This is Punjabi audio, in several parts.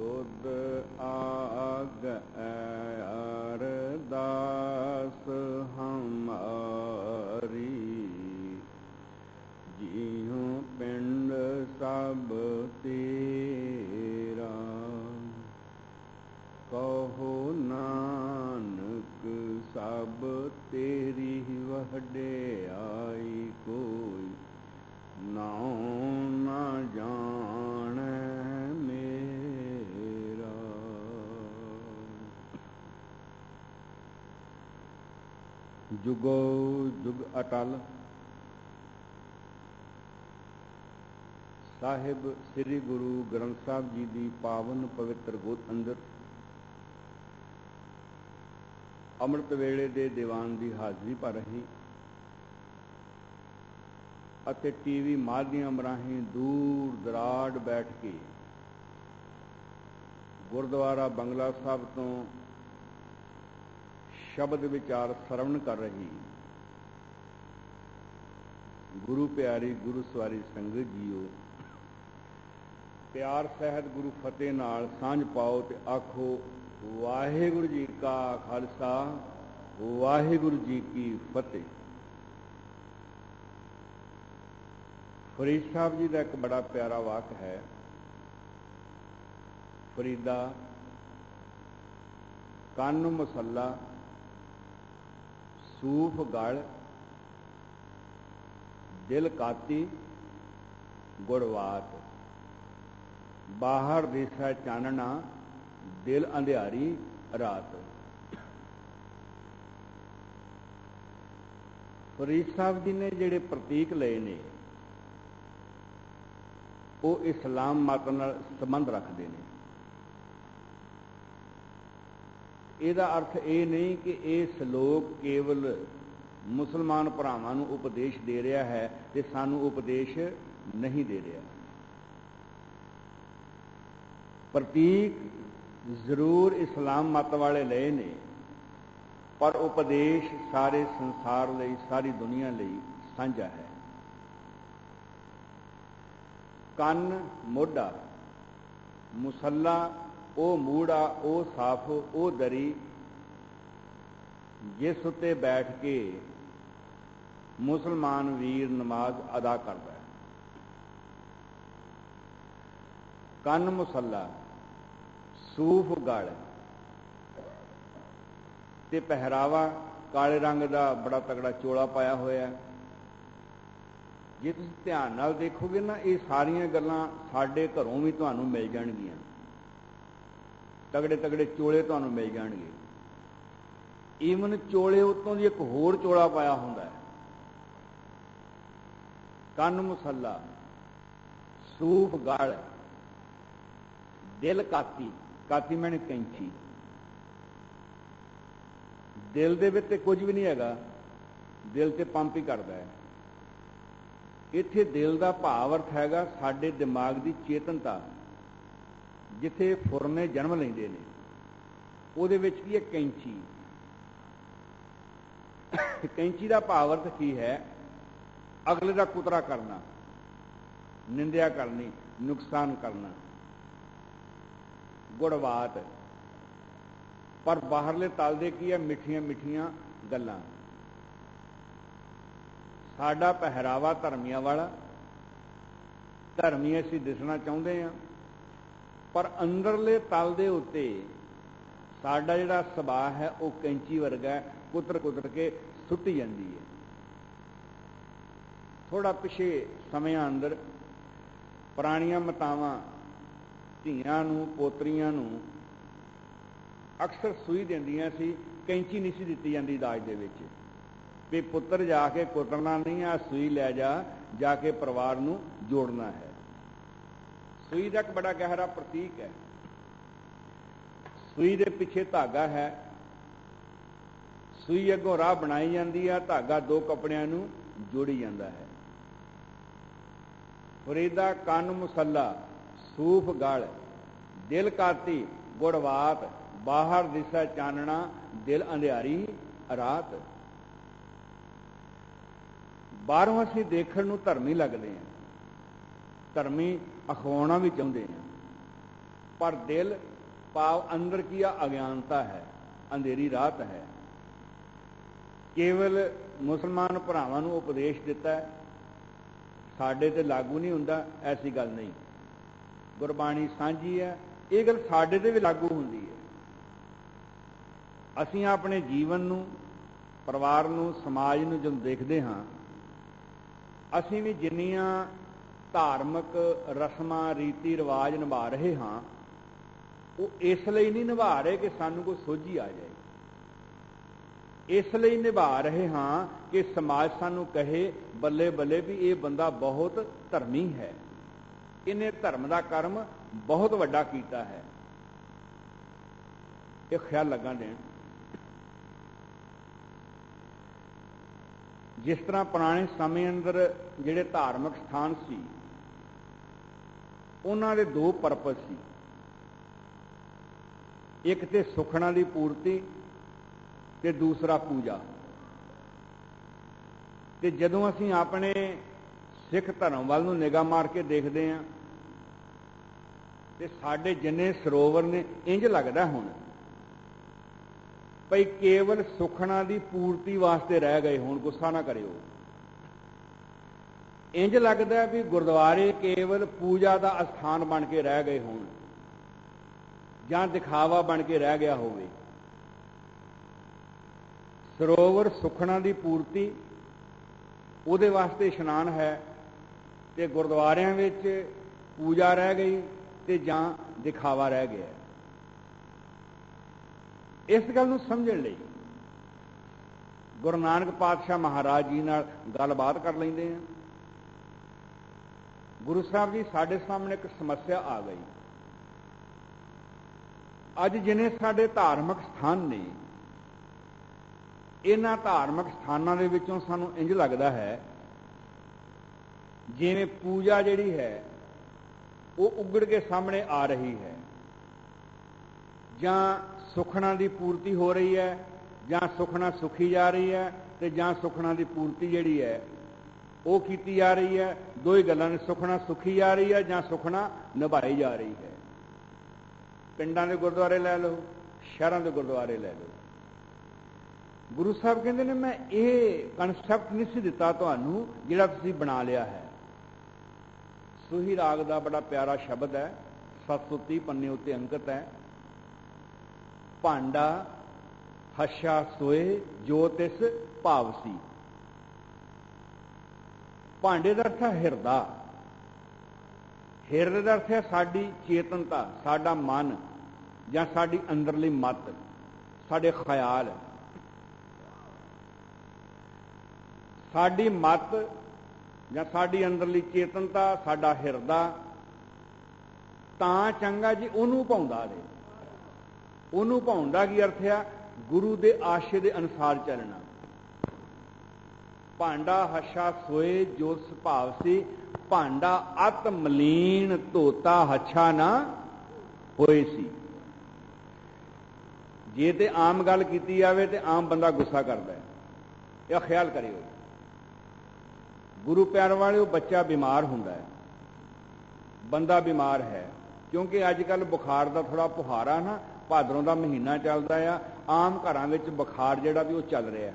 ਤੁਧ ਆਗ ਅਰਦਾਸ ਹਮਾਰੀ। ਜੀਉ ਪਿੰਡ ਸਭ ਤੇਰਾ, ਕਹੋ ਨਾਨਕ ਸਭ ਤੇਰੀ ਵਹਡਿਆਈ ਕੋਈ। ਨਾਉ ਨਾ ਜਾਣੈ ਜੁਗੋ ਜੁਗ ਅਟਲ। ਸਾਹਿਬ ਸ੍ਰੀ ਗੁਰੂ ਗ੍ਰੰਥ ਸਾਹਿਬ ਜੀ ਦੀ ਪਾਵਨ ਪਵਿੱਤਰ ਗੋਤ ਅੰਦਰ ਅੰਮ੍ਰਿਤ ਵੇਲੇ ਦੇ ਦੀਵਾਨ ਦੀ ਹਾਜ਼ਰੀ ਭਰ ਰਹੀ ਅਤੇ ਟੀਵੀ ਮਾਧਿਅਮ ਰਾਹੀਂ ਦੂਰ ਦਰਾੜ ਬੈਠ ਕੇ ਗੁਰਦੁਆਰਾ ਬੰਗਲਾ ਸਾਹਿਬ ਤੋਂ ਸ਼ਬਦ ਵਿਚਾਰ ਸਰਵਣ ਕਰ ਰਹੀ। ਗੁਰੂ ਪਿਆਰੀ, ਗੁਰੂ ਸਵਾਰੀ ਸੰਗਤ ਜੀਓ। ਪਿਆਰ ਸਹਿਤ ਗੁਰੂ ਫਤਿਹ ਨਾਲ ਸਾਂਝ ਪਾਓ ਤੇ ਆਖੋ, ਵਾਹਿਗੁਰੂ ਜੀ ਕਾ ਖਾਲਸਾ, ਵਾਹਿਗੁਰੂ ਜੀ ਕੀ ਫਤਿਹ। ਫਰੀਦ ਸਾਹਿਬ ਜੀ ਦਾ ਇੱਕ ਬੜਾ ਪਿਆਰਾ ਵਾਕ ਹੈ। ਫਰੀਦਾ, ਕੰਨ ਮਸੱਲਾ ਸੂਫ ਗਲ ਦਿਲ ਕਾਤੀ ਗੁੜਵਾਤ ਬਾਹਰ ਦੇਸ਼ਾ ਚਾਨਣਾ, ਦਿਲ ਅੰਧਿਆਰੀ, ਰਾਤ। ਫਰੀਦ ਸਾਹਿਬ ਜੀ ਨੇ ਜਿਹੜੇ ਪ੍ਰਤੀਕ ਲਏ ਨੇ, ਉਹ ਇਸਲਾਮ ਮਤ ਨਾਲ ਸੰਬੰਧ ਰੱਖਦੇ ਨੇ। ਇਹਦਾ ਅਰਥ ਇਹ ਨਹੀਂ ਕਿ ਇਹ ਸ਼ਲੋਕ ਕੇਵਲ ਮੁਸਲਮਾਨ ਭਰਾਵਾਂ ਨੂੰ ਉਪਦੇਸ਼ ਦੇ ਰਿਹਾ ਹੈ ਤੇ ਸਾਨੂੰ ਉਪਦੇਸ਼ ਨਹੀਂ ਦੇ ਰਿਹਾ। ਪ੍ਰਤੀਕ ਜ਼ਰੂਰ ਇਸਲਾਮ ਮਤ ਵਾਲੇ ਲਏ ਨੇ, ਪਰ ਉਪਦੇਸ਼ ਸਾਰੇ ਸੰਸਾਰ ਲਈ, ਸਾਰੀ ਦੁਨੀਆ ਲਈ ਸਾਂਝਾ ਹੈ। ਕੰਨ ਮੋਢਾ, ਮੁਸੱਲਾ ਉਹ ਮੂੜਾ, ਉਹ ਸਾਫ਼, ਉਹ ਦਰੀ, ਜਿਸ ਉੱਤੇ ਬੈਠ ਕੇ ਮੁਸਲਮਾਨ ਵੀਰ ਨਮਾਜ਼ ਅਦਾ ਕਰਦਾ ਹੈ। ਕੰਨ ਮੁਸੱਲਾ, ਸੂਫ ਗੜ ਤੇ ਪਹਿਰਾਵਾ ਕਾਲੇ ਰੰਗ ਦਾ ਬੜਾ ਤਗੜਾ ਚੋਲਾ ਪਾਇਆ ਹੋਇਆ ਹੈ। ਜੇ ਤੁਸੀਂ ਧਿਆਨ ਨਾਲ ਦੇਖੋਗੇ ਨਾ, ਇਹ ਸਾਰੀਆਂ ਗੱਲਾਂ ਸਾਡੇ ਘਰੋਂ ਵੀ ਤੁਹਾਨੂੰ ਮਿਲ ਜਾਣਗੀਆਂ। ਤਗੜੇ ਤਗੜੇ ਚੋਲੇ ਤੁਹਾਨੂੰ ਮਿਲ ਜਾਣਗੇ। ਈਵਨ ਚੋਲੇ ਉਤੋਂ ਦੀ ਇੱਕ ਹੋਰ ਚੋਲਾ ਪਾਇਆ ਹੁੰਦਾ ਹੈ। ਕੰਨ ਮੁਸੱਲਾ, ਸੂਫ ਗਲ, ਦਿਲ ਕਾਤੀ ਕਾਤੀ ਮੈਨੇ ਕੈਂਚੀ। ਦਿਲ ਦੇ ਵਿੱਚ ਤੇ ਕੁਝ ਵੀ ਨਹੀਂ ਹੈਗਾ, ਦਿਲ ਤੇ ਪੰਪ ਹੀ ਕਰਦਾ ਹੈ। ਇੱਥੇ ਦਿਲ ਦਾ ਭਾਵ ਅਰਥ ਹੈਗਾ, ਸਾਡੇ ਦਿਮਾਗ ਦੀ ਚੇਤਨਤਾ। ਜਿੱਥੇ ਫੁਰਨੇ ਜਨਮ ਲੈਂਦੇ ਨੇ, ਉਹਦੇ ਵਿੱਚ ਕੀ ਹੈ? ਕੈਂਚੀ। ਕੈਂਚੀ ਦਾ ਭਾਵ ਅਰਥ ਕੀ ਹੈ? ਅਗਲੇ ਦਾ ਕੁਤਰਾ ਕਰਨਾ, ਨਿੰਦਿਆ ਕਰਨੀ, ਨੁਕਸਾਨ ਕਰਨਾ। ਗੁੜਵਾਤ। ਪਰ ਬਾਹਰਲੇ ਤਲ ਦੇ ਕੀ ਹੈ? ਮਿੱਠੀਆਂ ਮਿੱਠੀਆਂ ਗੱਲਾਂ। ਸਾਡਾ ਪਹਿਰਾਵਾ ਧਰਮੀਆਂ ਵਾਲਾ। ਧਰਮੀ ਅਸੀਂ ਦਿਸਣਾ ਚਾਹੁੰਦੇ ਆ ਪਰ ਅੰਦਰਲੇ ਤਲ ਦੇ ਉੱਤੇ ਸਾਡਾ ਜਿਹੜਾ ਸੁਭਾਅ ਹੈ, ਉਹ ਕੈਂਚੀ ਵਰਗਾ ਕੁਤਰ ਕੁਤਰ ਕੇ ਸੁੱਟੀ ਜਾਂਦੀ ਹੈ। ਥੋੜਾ ਪਿਛੇ ਸਮਿਆਂ ਅੰਦਰ ਪੁਰਾਣੀਆਂ ਮਤਾਵਾਂ ਧੀਆਂ ਨੂੰ, ਪੋਤਰੀਆਂ ਨੂੰ ਅਕਸਰ ਸੂਈ ਦਿੰਦੀਆਂ ਸੀ, ਕੈਂਚੀ ਨਹੀਂ ਸੀ ਦਿੱਤੀ ਜਾਂਦੀ ਦਾਜ ਦੇ ਵਿੱਚ। ਵੀ ਪੁੱਤਰ ਜਾ ਕੇ ਕੁੱਟਣਾ ਨਹੀਂ ਆ, ਸੂਈ ਲੈ ਜਾ ਜਾ ਕੇ ਪਰਿਵਾਰ ਨੂੰ ਜੋੜਨਾ ਹੈ। ਸੂਈ ਦਾ ਇੱਕ ਬੜਾ ਗਹਿਰਾ ਪ੍ਰਤੀਕ ਹੈ। ਸੂਈ ਦੇ ਪਿੱਛੇ ਧਾਗਾ ਹੈ। ਸੂਈ ਅੱਗੋਂ ਰਾਹ ਬਣਾਈ ਜਾਂਦੀ ਆ, ਧਾਗਾ ਦੋ ਕੱਪੜਿਆਂ ਨੂੰ ਜੋੜੀ ਜਾਂਦਾ ਹੈ। ਫਰੀਦਾ ਕੰਨ ਮੁਸੱਲਾ, ਸੂਫ ਗਲ, ਦਿਲ ਕਾਤੀ ਗੁੜਵਾਤ ਬਾਹਰ ਦਿਸਾ ਚਾਨਣਾ, ਦਿਲ ਅੰਧਿਆਰੀ, ਰਾਤ। ਬਾਹਰੋਂ ਅਸੀਂ ਦੇਖਣ ਨੂੰ ਧਰਮੀ ਲੱਗਦੇ ਹਾਂ। ਧਰਮੀ ਅਖਵਾਉਣਾ ਵੀ ਚਾਹੁੰਦੇ ਹਾਂ ਪਰ ਦਿਲ ਪਾਵ ਅੰਦਰ ਕੀ ਆ? ਅਗਿਆਨਤਾ ਹੈ, ਅੰਧੇਰੀ ਰਾਤ ਹੈ। ਕੇਵਲ ਮੁਸਲਮਾਨ ਭਰਾਵਾਂ ਨੂੰ ਉਪਦੇਸ਼ ਦਿੱਤਾ ਹੈ, ਸਾਡੇ ਤੇ ਲਾਗੂ ਨਹੀਂ ਹੁੰਦਾ, ਐਸੀ ਗੱਲ ਨਹੀਂ। ਗੁਰਬਾਣੀ ਸਾਂਝੀ ਹੈ, ਇਹ ਗੱਲ ਸਾਡੇ ਤੇ ਵੀ ਲਾਗੂ ਹੁੰਦੀ ਹੈ। ਅਸੀਂ ਆਪਣੇ ਜੀਵਨ ਨੂੰ, ਪਰਿਵਾਰ ਨੂੰ, ਸਮਾਜ ਨੂੰ ਜਦੋਂ ਦੇਖਦੇ ਹਾਂ, ਅਸੀਂ ਵੀ ਜਿੰਨੀਆਂ ਧਾਰਮਿਕ ਰਸਮਾਂ, ਰੀਤੀ ਰਿਵਾਜ ਨਿਭਾ ਰਹੇ ਹਾਂ, ਉਹ ਇਸ ਲਈ ਨਹੀਂ ਨਿਭਾ ਰਹੇ ਕਿ ਸਾਨੂੰ ਕੋਈ ਸੋਝੀ ਆ ਜਾਏ। ਇਸ ਲਈ ਨਿਭਾ ਰਹੇ ਹਾਂ ਕਿ ਸਮਾਜ ਸਾਨੂੰ ਕਹੇ ਬੱਲੇ ਬੱਲੇ ਵੀ ਇਹ ਬੰਦਾ ਬਹੁਤ ਧਰਮੀ ਹੈ। ਇਹਨੇ ਧਰਮ ਦਾ ਕਰਮ ਬਹੁਤ ਵੱਡਾ ਕੀਤਾ ਹੈ। ਇਹ ਖਿਆਲ ਲੱਗਾ ਦੇਣ। ਜਿਸ ਤਰ੍ਹਾਂ ਪੁਰਾਣੇ ਸਮੇਂ ਅੰਦਰ ਜਿਹੜੇ ਧਾਰਮਿਕ ਸਥਾਨ ਸੀ ਉਹਨਾਂ ਦੇ ਦੋ ਪਰਪਸ ਸੀ। ਇੱਕ ਤੇ ਸੁਖਣਾ ਦੀ ਪੂਰਤੀ ਤੇ ਦੂਸਰਾ ਪੂਜਾ। ਤੇ ਜਦੋਂ ਅਸੀਂ ਆਪਣੇ ਸਿੱਖ ਧਰਮ ਵੱਲ ਨੂੰ ਨਿਗਾਹ ਮਾਰ ਕੇ ਦੇਖਦੇ ਆਂ ਤੇ ਸਾਡੇ ਜਿੰਨੇ ਸਰੋਵਰ ਨੇ ਇੰਜ ਲੱਗਦਾ ਹੁਣ ਭਈ ਕੇਵਲ ਸੁਖਣਾ ਦੀ ਪੂਰਤੀ ਵਾਸਤੇ ਰਹਿ ਗਏ ਹੁਣ, ਗੁੱਸਾ ਨਾ ਕਰਿਓ। ਇੰਜ ਲੱਗਦਾ ਵੀ ਗੁਰਦੁਆਰੇ ਕੇਵਲ ਪੂਜਾ ਦਾ ਅਸਥਾਨ ਬਣ ਕੇ ਰਹਿ ਗਏ ਹੋਣ, ਜਾਂ ਦਿਖਾਵਾ ਬਣ ਕੇ ਰਹਿ ਗਿਆ ਹੋਵੇ। ਸਰੋਵਰ ਸੁਖਣਾ ਦੀ ਪੂਰਤੀ, ਉਹਦੇ ਵਾਸਤੇ ਇਸ਼ਨਾਨ ਹੈ ਤੇ ਗੁਰਦੁਆਰਿਆਂ ਵਿੱਚ ਪੂਜਾ ਰਹਿ ਗਈ ਤੇ ਜਾਂ ਦਿਖਾਵਾ ਰਹਿ ਗਿਆ ਇਸ ਗੱਲ ਨੂੰ ਸਮਝਣ ਲਈ ਗੁਰੂ ਨਾਨਕ ਪਾਤਸ਼ਾਹ ਮਹਾਰਾਜ ਜੀ ਨਾਲ ਗੱਲਬਾਤ ਕਰ ਲੈਂਦੇ ਆ ਗੁਰੂ ਸਾਹਿਬ ਜੀ, ਸਾਡੇ ਸਾਹਮਣੇ ਇੱਕ ਸਮੱਸਿਆ ਆ ਗਈ। ਅੱਜ ਜਿਨੇ ਸਾਡੇ ਧਾਰਮਿਕ ਸਥਾਨ ਨੇ, ਇਹਨਾਂ ਧਾਰਮਿਕ ਸਥਾਨਾਂ ਦੇ ਵਿੱਚੋਂ ਸਾਨੂੰ ਇੰਜ ਲੱਗਦਾ ਹੈ, ਜਿਵੇਂ ਪੂਜਾ ਜਿਹੜੀ ਹੈ, ਉਹ ਉਗੜ ਕੇ ਸਾਹਮਣੇ ਆ ਰਹੀ ਹੈ। ਜਾਂ ਸੁਖਣਾ ਦੀ ਪੂਰਤੀ ਹੋ ਰਹੀ ਹੈ, ਜਾਂ ਸੁਖਣਾ ਸੁਖੀ ਜਾ ਰਹੀ ਹੈ, ਤੇ ਜਾਂ ਸੁਖਣਾ ਦੀ ਪੂਰਤੀ ਜਿਹੜੀ ਹੈ ਉਹ ਕੀਤੀ ਜਾ ਰਹੀ ਹੈ। ਦੋ ਹੀ ਗੱਲਾਂ ਨੇ ਸੁਖਣਾ ਸੁਖੀ ਜਾ ਰਹੀ ਹੈ ਜਾਂ ਸੁਖਣਾ ਨਿਭਾਈ ਜਾ ਰਹੀ ਹੈ। ਪਿੰਡਾਂ ਦੇ ਗੁਰਦੁਆਰੇ ਲੈ ਲਓ, ਸ਼ਹਿਰਾਂ ਦੇ ਗੁਰਦੁਆਰੇ ਲੈ ਲਓ। ਗੁਰੂ ਸਾਹਿਬ ਕਹਿੰਦੇ ਨੇ, ਮੈਂ ਇਹ ਕਨਸੈਪਟ ਨਹੀਂ ਸੀ ਦਿੱਤਾ ਤੁਹਾਨੂੰ ਜਿਹੜਾ ਤੁਸੀਂ ਬਣਾ ਲਿਆ ਹੈ। ਸੋਹੀ ਰਾਗ ਦਾ ਬੜਾ ਪਿਆਰਾ ਸ਼ਬਦ ਹੈ। 730 ਪੰਨੇ ਉੱਤੇ ਅੰਕਿਤ ਹੈ। ਭਾਂਡਾ ਹਸ਼ਾ ਸੋਏ ਜੋ ਤਿਸ ਭਾਵ ਸੀ। ਭਾਂਡੇ ਦਾ ਅਰਥ ਹੈ ਹਿਰਦਾ। ਹਿਰਦੇ ਦਾ ਅਰਥ ਹੈ ਸਾਡੀ ਚੇਤਨਤਾ, ਸਾਡਾ ਮਨ ਜਾਂ ਸਾਡੀ ਅੰਦਰਲੀ ਮਤ, ਸਾਡੇ ਖਿਆਲ। ਸਾਡੀ ਮਤ ਜਾਂ ਸਾਡੀ ਅੰਦਰਲੀ ਚੇਤਨਤਾ, ਸਾਡਾ ਹਿਰਦਾ ਤਾਂ ਚੰਗਾ ਜੀ ਉਹਨੂੰ ਪਾਉਂਦਾ ਦੇ ਉਹਨੂੰ ਪਾਉਣ ਕੀ ਅਰਥ ਆ? ਗੁਰੂ ਦੇ ਆਸ਼ੇ ਦੇ ਅਨੁਸਾਰ ਚੱਲਣਾ। ਭਾਂਡਾ ਹੱਛਾ ਸੋਏ, ਜੋ ਸੁਭਾਵ ਸੀ, ਭਾਂਡਾ ਅਤ ਮਲੀਨ, ਧੋਤਾ ਹੱਛਾ ਨਾ ਹੋਏ ਸੀ। ਜੇ ਤੇ ਆਮ ਗੱਲ ਕੀਤੀ ਜਾਵੇ ਤੇ ਆਮ ਬੰਦਾ ਗੁੱਸਾ ਕਰਦਾ ਹੈ। ਇਹ ਖਿਆਲ ਕਰਿਓ। ਗੁਰੂ ਪਿਆਰ ਵਾਲਿਓ, ਬੱਚਾ ਬਿਮਾਰ ਹੁੰਦਾ ਹੈ। ਬੰਦਾ ਬਿਮਾਰ ਹੈ, ਕਿਉਂਕਿ ਅੱਜ ਕੱਲ ਬੁਖਾਰ ਦਾ ਥੋੜਾ ਪੁਹਾਰਾ ਨਾ, ਭਾਦਰੋਂ ਦਾ ਮਹੀਨਾ ਚੱਲਦਾ ਆ। ਆਮ ਘਰਾਂ ਵਿੱਚ ਬੁਖਾਰ ਜਿਹੜਾ ਵੀ ਉਹ ਚੱਲ ਰਿਹਾ।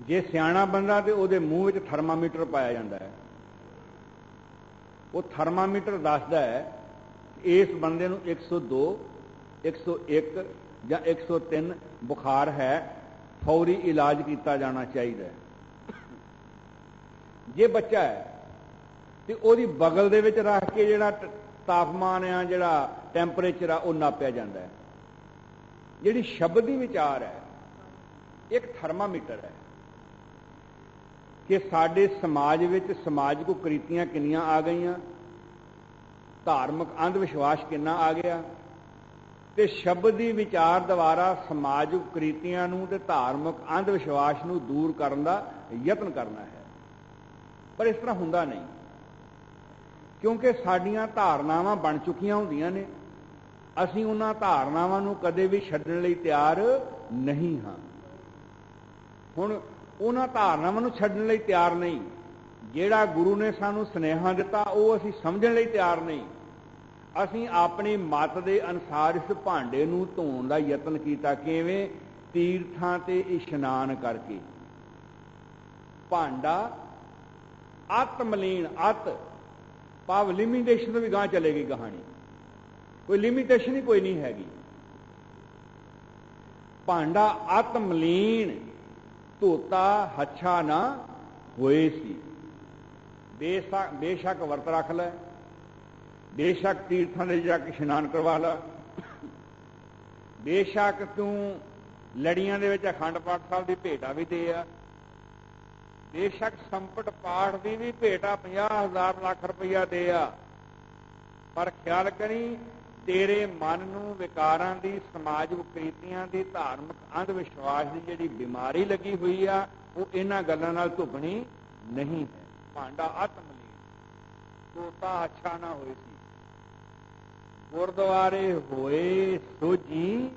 ਜੇ ਸਿਆਣਾ ਬੰਦਾ ਤੇ ਉਹਦੇ ਮੂੰਹ ਵਿੱਚ ਥਰਮਾਮੀਟਰ ਪਾਇਆ ਜਾਂਦਾ ਹੈ। ਉਹ ਥਰਮਾਮੀਟਰ ਦੱਸਦਾ ਹੈ ਇਸ ਬੰਦੇ ਨੂੰ 102 101 ਜਾਂ 103 ਬੁਖਾਰ ਹੈ, ਫੌਰੀ ਇਲਾਜ ਕੀਤਾ ਜਾਣਾ ਚਾਹੀਦਾ ਹੈ। ਜੇ ਬੱਚਾ ਹੈ, ਤੇ ਉਹਦੀ ਬਗਲ ਦੇ ਵਿੱਚ ਰੱਖ ਕੇ ਜਿਹੜਾ ਤਾਪਮਾਨ ਆ, ਜਿਹੜਾ ਟੈਂਪਰੇਚਰ ਆ, ਉਹ ਨਾਪਿਆ ਜਾਂਦਾ ਹੈ। ਜਿਹੜੀ ਸ਼ਬਦੀ ਵਿਚਾਰ ਹੈ, ਇੱਕ ਥਰਮਾਮੀਟਰ ਹੈ। ਕਿ ਸਾਡੇ ਸਮਾਜ ਵਿੱਚ ਸਮਾਜਿਕ ਕ੍ਰਿਤੀਆਂ ਕਿੰਨੀਆਂ ਆ ਗਈਆਂ? ਧਾਰਮਿਕ ਅੰਧ ਵਿਸ਼ਵਾਸ ਕਿੰਨਾ ਆ ਗਿਆ? ਤੇ ਸ਼ਬਦੀ ਵਿਚਾਰ ਦੁਆਰਾ ਸਮਾਜਿਕ ਕ੍ਰਿਤੀਆਂ ਨੂੰ ਤੇ ਧਾਰਮਿਕ ਅੰਧ ਵਿਸ਼ਵਾਸ ਨੂੰ ਦੂਰ ਕਰਨ ਦਾ ਯਤਨ ਕਰਨਾ ਹੈ। ਪਰ ਇਸ ਤਰ੍ਹਾਂ ਹੁੰਦਾ ਨਹੀਂ। ਕਿਉਂਕਿ ਸਾਡੀਆਂ ਧਾਰਨਾਵਾਂ ਬਣ ਚੁੱਕੀਆਂ ਹੁੰਦੀਆਂ ਨੇ। ਅਸੀਂ ਉਹਨਾਂ ਧਾਰਨਾਵਾਂ ਨੂੰ ਕਦੇ ਵੀ ਛੱਡਣ ਲਈ ਤਿਆਰ ਨਹੀਂ ਹਾਂ। ਹੁਣ ਉਹਨਾਂ ਧਾਰਨਾਵਾਂ ਨੂੰ ਛੱਡਣ ਲਈ ਤਿਆਰ ਨਹੀਂ। ਜਿਹੜਾ ਗੁਰੂ ਨੇ ਸਾਨੂੰ ਸਨੇਹਾ ਦਿੱਤਾ, ਉਹ ਅਸੀਂ ਸਮਝਣ ਲਈ ਤਿਆਰ ਨਹੀਂ। ਅਸੀਂ ਆਪਣੀ ਮਤ ਦੇ ਅਨੁਸਾਰ ਇਸ ਭਾਂਡੇ ਨੂੰ ਧੋਣ ਦਾ ਯਤਨ ਕੀਤਾ ਕਿਵੇਂ? ਤੀਰਥਾਂ ਤੇ ਇਸ਼ਨਾਨ ਕਰਕੇ। ਭਾਂਡਾ ਆਤਮਲੀਨ, ਅਤ। ਭਾਵ ਲਿਮਿਟੇਸ਼ਨ ਤੋਂ ਵੀ ਗਾਂ ਚਲੇਗੀ ਕਹਾਣੀ। ਕੋਈ ਲਿਮਿਟੇਸ਼ਨ ਹੀ ਕੋਈ ਨਹੀਂ ਹੈਗੀ। ਭਾਂਡਾ ਆਤਮਲੀਨ ਧੋਤਾ, ਹੱਛਾ ਨਾ ਹੋਏ ਸੀ। ਬੇਸ਼ੱਕ ਬੇਸ਼ੱਕ ਵਰਤ ਰੱਖ ਲੈ। ਬੇਸ਼ੱਕ ਤੀਰਥਾਂ ਦੇ ਜਾ ਕੇ ਇਸ਼ਨਾਨ ਕਰਵਾ ਲੈ। ਬੇਸ਼ੱਕ ਤੂੰ ਲੜੀਆਂ ਦੇ ਵਿੱਚ ਅਖੰਡ ਪਾਠ ਸਾਹਿਬ ਦੀ ਭੇਟਾ ਵੀ ਦੇ ਆ। ਬੇਸ਼ੱਕ ਸੰਪਟ ਪਾਠ ਦੀ ਵੀ ਭੇਟਾ 50000 ਲੱਖ ਰੁਪਇਆ ਦੇ ਆ। ਪਰ ਖਿਆਲ ਕਰੀ ਤੇਰੇ ਮਨ ਨੂੰ ਵਿਕਾਰਾਂ ਦੀ, ਸਮਾਜ ਵਿਕ੍ਰੀਤੀਆਂ ਦੀ, ਧਾਰਮਿਕ ਅੰਧ ਵਿਸ਼ਵਾਸ ਦੀ ਜਿਹੜੀ ਬਿਮਾਰੀ ਲੱਗੀ ਹੋਈ ਆ, ਉਹ ਇਹਨਾਂ ਗੱਲਾਂ ਨਾਲ ਧੁੱਪਣੀ ਨਹੀਂ ਹੈ। ਭਾਂਡਾ ਆਤਮਲੀ ਤੋਤਾ ਅੱਛਾ ਨਾ ਹੋਏ ਸੀ। ਗੁਰਦੁਆਰੇ ਹੋਏ ਸੋਜੀ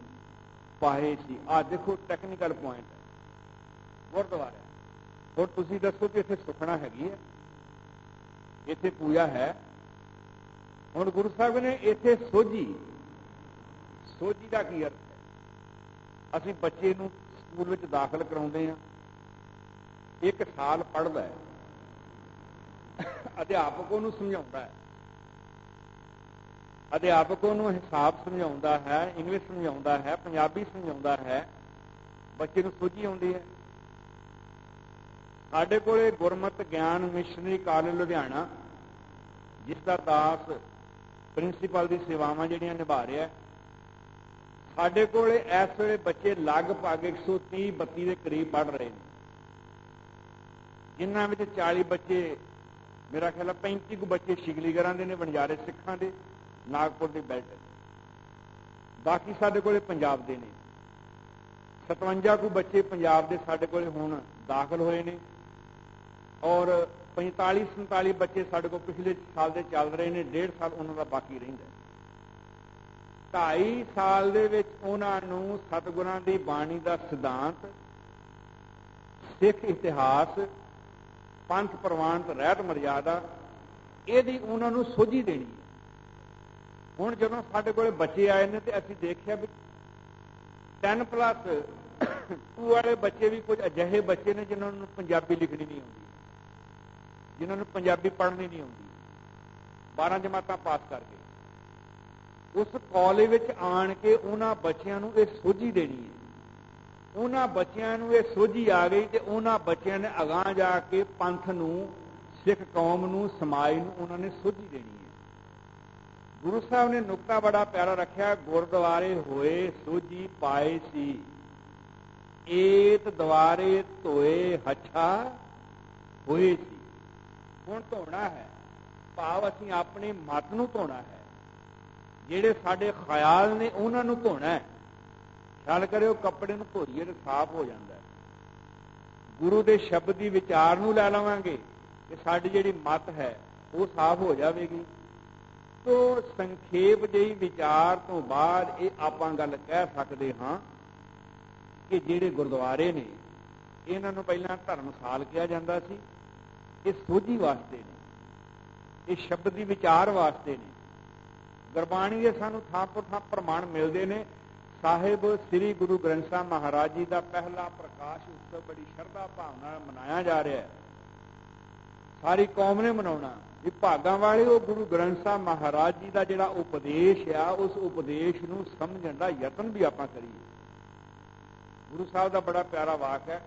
ਪਾਏ ਸੀ। ਆ ਦੇਖੋ ਟੈਕਨੀਕਲ ਪੁਆਇੰਟ ਗੁਰਦੁਆਰੇ। ਹੋਰ ਤੁਸੀਂ ਦੱਸੋ ਕਿ ਇੱਥੇ ਸੁਖਣਾ ਹੈਗੀ ਹੈ? ਇੱਥੇ ਪੂਜਾ ਹੈ। ਹੁਣ ਗੁਰੂ ਸਾਹਿਬ ਨੇ ਇੱਥੇ ਸੋਝੀ। ਸੋਝੀ ਦਾ ਕੀ ਅਰਥ ਹੈ? ਅਸੀਂ ਬੱਚੇ ਨੂੰ ਸਕੂਲ ਵਿੱਚ ਦਾਖਲ ਕਰਾਉਂਦੇ ਆ ਇੱਕ ਸਾਲ ਪੜ੍ਹਦਾ ਹੈ। ਅਧਿਆਪਕ ਉਹਨੂੰ ਸਮਝਾਉਂਦਾ ਹੈ। ਅਧਿਆਪਕ ਉਹਨੂੰ ਹਿਸਾਬ ਸਮਝਾਉਂਦਾ ਹੈ ਇੰਗਲਿਸ਼ ਸਮਝਾਉਂਦਾ ਹੈ, ਪੰਜਾਬੀ ਸਮਝਾਉਂਦਾ ਹੈ। ਬੱਚੇ ਨੂੰ ਸੋਝੀ ਆਉਂਦੀ ਹੈ। ਸਾਡੇ ਕੋਲੇ ਗੁਰਮਤ ਗਿਆਨ ਮਿਸ਼ਨਰੀ ਕਾਲਜ ਲੁਧਿਆਣਾ, ਜਿਸ ਦਾ ਦਾਸ ਪ੍ਰਿੰਸੀਪਲ ਦੀ ਸੇਵਾਵਾਂ ਜਿਹੜੀਆਂ ਨਿਭਾ ਰਿਹਾ ਸਾਡੇ ਕੋਲ ਇਸ ਵੇਲੇ ਬੱਚੇ ਲਗਭਗ 130 32 ਦੇ ਕਰੀਬ ਪੜ ਰਹੇ ਨੇ। ਜਿਨ੍ਹਾਂ ਵਿੱਚ 40 ਬੱਚੇ ਮੇਰਾ ਖਿਆਲ ਹੈ 35 ਕੁ ਬੱਚੇ ਸ਼ਿਗਲੀਗਰਾਂ ਦੇ ਨੇ ਬਣਜਾਰੇ ਸਿੱਖਾਂ ਦੇ, ਨਾਗਪੁਰ ਦੇ ਬੈਲਟ ਬਾਕੀ ਸਾਡੇ ਕੋਲੇ ਪੰਜਾਬ ਦੇ ਨੇ। 57 ਕੁ ਬੱਚੇ ਪੰਜਾਬ ਦੇ ਸਾਡੇ ਕੋਲੇ ਹੁਣ ਦਾਖਲ ਹੋਏ ਨੇ। ਔਰ 45 47 ਬੱਚੇ ਸਾਡੇ ਕੋਲ ਪਿਛਲੇ ਸਾਲ ਦੇ ਚੱਲ ਰਹੇ ਨੇ, ਡੇਢ ਸਾਲ ਉਹਨਾਂ ਦਾ ਬਾਕੀ ਰਹਿੰਦਾ। ਢਾਈ ਸਾਲ ਦੇ ਵਿੱਚ ਉਹਨਾਂ ਨੂੰ ਸਤਿਗੁਰਾਂ ਦੀ ਬਾਣੀ ਦਾ ਸਿਧਾਂਤ, ਸਿੱਖ ਇਤਿਹਾਸ, ਪੰਥ ਪ੍ਰਵਾਨਤ ਰਹਿਤ ਮਰਿਆਦਾ, ਇਹਦੀ ਉਹਨਾਂ ਨੂੰ ਸੋਝੀ ਦੇਣੀ ਹੁਣ ਜਦੋਂ ਸਾਡੇ ਕੋਲੇ ਬੱਚੇ ਆਏ ਨੇ ਤੇ ਅਸੀਂ ਦੇਖਿਆ ਵੀ 10 ਪਲੱਸ 2 ਵਾਲੇ ਬੱਚੇ ਵੀ ਕੁਝ ਅਜਿਹੇ ਬੱਚੇ ਨੇ ਜਿਨ੍ਹਾਂ ਨੂੰ ਪੰਜਾਬੀ ਲਿਖਣੀ ਨਹੀਂ ਆਉਂਦੀ। ਜਿਨ੍ਹਾਂ ਨੂੰ ਪੰਜਾਬੀ ਪੜ੍ਹਨੀ ਨਹੀਂ ਆਉਂਦੀ। 12 ਜਮਾਤਾਂ ਪਾਸ ਕਰਕੇ ਉਸ ਕਾਲਜ ਵਿੱਚ ਆਣ ਕੇ ਉਹਨਾਂ ਬੱਚਿਆਂ ਨੂੰ ਇਹ ਸੋਝੀ ਦੇਣੀ ਹੈ। ਉਹਨਾਂ ਬੱਚਿਆਂ ਨੂੰ ਇਹ ਸੋਝੀ ਆ ਗਈ ਤੇ ਉਹਨਾਂ ਬੱਚਿਆਂ ਨੇ ਅਗਾਹ ਜਾ ਕੇ ਪੰਥ ਨੂੰ, ਸਿੱਖ ਕੌਮ ਨੂੰ, ਸਮਾਜ ਨੂੰ ਉਹਨਾਂ ਨੇ ਸੋਝੀ ਦੇਣੀ ਹੈ। ਗੁਰੂ ਸਾਹਿਬ ਨੇ ਨੁਕਤਾ ਬੜਾ ਪਿਆਰਾ ਰੱਖਿਆ। ਗੁਰਦੁਆਰੇ ਹੋਏ, ਸੋਝੀ ਪਾਏ ਸੀ। ਏਤ ਦੁਆਰੇ ਧੋਏ, ਹੱਛਾ ਹੋਏ ਸੀ। ਹੁਣ ਧੋਣਾ ਹੈ, ਭਾਵ ਅਸੀਂ ਆਪਣੇ ਮਤ ਨੂੰ ਧੋਣਾ ਹੈ। ਜਿਹੜੇ ਸਾਡੇ ਖਿਆਲ ਨੇ ਉਹਨਾਂ ਨੂੰ ਧੋਣਾ ਹੈ। ਖਿਆਲ ਕਰਿਓ, ਕੱਪੜੇ ਨੂੰ ਧੋਈਏ ਤੇ ਸਾਫ਼ ਹੋ ਜਾਂਦਾ ਹੈ। ਗੁਰੂ ਦੇ ਸ਼ਬਦ ਦੀ ਵਿਚਾਰ ਨੂੰ ਲੈ ਲਵਾਂਗੇ ਕਿ ਸਾਡੀ ਜਿਹੜੀ ਮਤ ਹੈ, ਉਹ ਸਾਫ਼ ਹੋ ਜਾਵੇਗੀ। ਤੋ ਸੰਖੇਪ ਜਿਹੀ ਵਿਚਾਰ ਤੋਂ ਬਾਅਦ ਇਹ ਆਪਾਂ ਗੱਲ ਕਹਿ ਸਕਦੇ ਹਾਂ ਕਿ ਜਿਹੜੇ ਗੁਰਦੁਆਰੇ ਨੇ, ਇਹਨਾਂ ਨੂੰ ਪਹਿਲਾਂ ਧਰਮਸਾਲ ਕਿਹਾ ਜਾਂਦਾ ਸੀ। ਇਹ ਸੋਝੀ ਵਾਸਤੇ ਨੇ ਇਹ ਸ਼ਬਦ ਦੀ ਵਿਚਾਰ ਵਾਸਤੇ ਨੇ। ਗੁਰਬਾਣੀ ਦੇ ਸਾਨੂੰ ਥਾਂ ਪਰ ਥਾਂ ਪ੍ਰਮਾਣ ਮਿਲਦੇ ਨੇ। ਸਾਹਿਬ ਸ੍ਰੀ ਗੁਰੂ ਗ੍ਰੰਥ ਸਾਹਿਬ ਮਹਾਰਾਜ ਜੀ ਦਾ ਪਹਿਲਾ ਪ੍ਰਕਾਸ਼ ਉਤਸਵ ਬੜੀ ਸ਼ਰਧਾ ਭਾਵਨਾ ਨਾਲ ਮਨਾਇਆ ਜਾ ਰਿਹਾ ਹੈ। ਸਾਰੀ ਕੌਮ ਨੇ ਮਨਾਉਣਾ। ਵੀ ਭਾਗਾਂ ਵਾਲੇ, ਉਹ ਗੁਰੂ ਗ੍ਰੰਥ ਸਾਹਿਬ ਮਹਾਰਾਜ ਜੀ ਦਾ ਜਿਹੜਾ ਉਪਦੇਸ਼ ਆ, ਉਸ ਉਪਦੇਸ਼ ਨੂੰ ਸਮਝਣ ਦਾ ਯਤਨ ਵੀ ਆਪਾਂ ਕਰੀਏ। ਗੁਰੂ ਸਾਹਿਬ ਦਾ ਬੜਾ ਪਿਆਰਾ ਵਾਕ ਹੈ,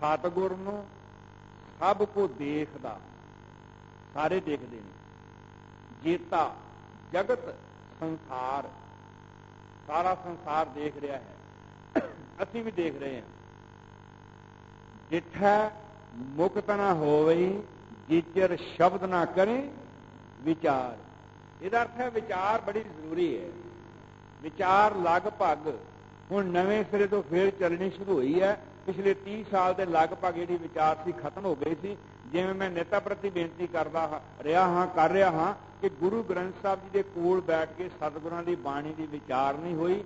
ਸਤਗੁਰ ਨੂੰ ਸਭ ਕੋ ਦੇਖਦਾ, ਸਾਰੇ ਦੇਖਦੇ ਨੇ। ਜੇਤਾ, ਜਗਤ, ਸੰਸਾਰ, ਸਾਰਾ ਸੰਸਾਰ ਦੇਖ ਰਿਹਾ ਹੈ। ਅਸੀਂ ਵੀ ਦੇਖ ਰਹੇ ਹਾਂ। ਜਿੱਠਾ ਮੁਕਤ ਨਾ ਹੋਵੇ, ਜਿਚਰ ਸ਼ਬਦ ਨਾ ਕਰੇ, ਵਿਚਾਰ। ਇਹਦਾ ਅਰਥ ਹੈ ਵਿਚਾਰ ਬੜੀ ਜ਼ਰੂਰੀ ਹੈ। ਵਿਚਾਰ ਲਗਭਗ ਹੁਣ ਨਵੇਂ ਸਿਰੇ ਤੋਂ ਫੇਰ ਚੱਲਣੀ ਸ਼ੁਰੂ ਹੋਈ ਹੈ। ਪਿਛਲੇ 30 ਸਾਲ ਦੇ ਲਗਭਗ ਜਿਹੜੀ ਵਿਚਾਰ ਸੀ, ਖਤਮ ਹੋ ਗਈ ਸੀ। ਜਿਵੇਂ ਮੈਂ ਨੇਤਾ ਪ੍ਰਤੀ ਬੇਨਤੀ ਕਰਦਾ ਰਿਹਾ ਹਾਂ, ਕਰ ਰਿਹਾ ਹਾਂ ਕਿ ਗੁਰੂ ਗ੍ਰੰਥ ਸਾਹਿਬ ਜੀ ਦੇ ਕੋਲ ਬੈਠ ਕੇ ਸਤਿਗੁਰਾਂ ਦੀ ਬਾਣੀ ਦੀ ਵਿਚਾਰ ਨਹੀਂ ਹੋਈ,